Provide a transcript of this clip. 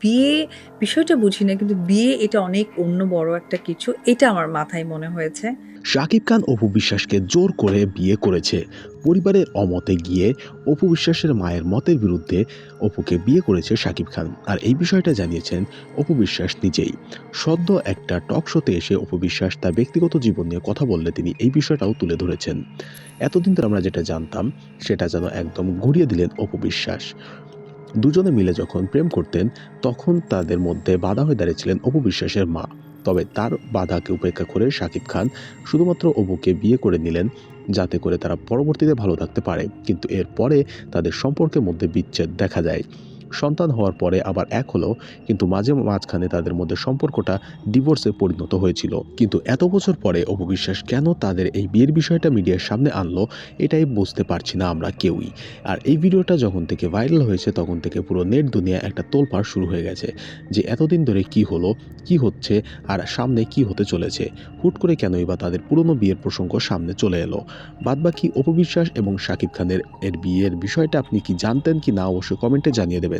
বিয়ে, বিষয়টা বুঝি না, কিন্তু বিয়ে এটা অনেক অন্য বড় একটা কিছু, এটা আমার মাথায় মনে হয়েছে। শাকিব খান অপু বিশ্বাসকে জোর করে বিয়ে করেছে। পরিবারের অমতে গিয়ে অপু বিশ্বাসের মায়ের মতের বিরুদ্ধে অপুকে বিয়ে করেছে শাকিব খান। আর এই বিষয়টা জানিয়েছেন অপু বিশ্বাস নিজেই। সদ্য একটা টক শোতে এসে অপু বিশ্বাস তার ব্যক্তিগত জীবন নিয়ে কথা বললে তিনি এই বিষয়টাও তুলে ধরেছেন। এতদিন ধরে আমরা যেটা জানতাম, সেটা যেন একদম ঘুরিয়ে দিলেন অপু বিশ্বাস। দুজনে মিলে যখন প্রেম করতেন, তখন তাদের মধ্যে বাধা হয়ে দাঁড়িয়েছিলেন অপু বিশ্বাসের মা। তবে তার বাধাকে উপেক্ষা করে শাকিব খান শুধুমাত্র অপুকে বিয়ে করে নিলেন, যাতে করে তারা পরবর্তীতে ভালো থাকতে পারে। কিন্তু এরপরে তাদের সম্পর্কের মধ্যে বিচ্ছেদ দেখা যায়। সন্তান হওয়ার পরে আবার এক হলো, কিন্তু মাঝে মাঝখানে তাদের মধ্যে সম্পর্কটা ডিভোর্সে পরিণত হয়েছিল। কিন্তু এত বছর পরে অপু বিশ্বাস কেন তাদের এই বিয়ের বিষয়টা মিডিয়ার সামনে আনলো, এটাই বুঝতে পারছি না আমরা কেউই। আর এই ভিডিওটা যখন থেকে ভাইরাল হয়েছে, তখন থেকে পুরো নেট দুনিয়া একটা তোলপাড় শুরু হয়ে গেছে, যে এতদিন ধরে কি হলো, কি হচ্ছে, আর সামনে কি হতে চলেছে। হুট করে কেনই বা তাদের পুরনো বিয়ের প্রসঙ্গ সামনে চলে এলো। বাদবাকি অপবিশ্বাস এবং শাকিব খানের এর বিয়ের বিষয়টা আপনি কি জানতেন কি না, অবশ্যই কমেন্টে জানিয়ে দেবেন।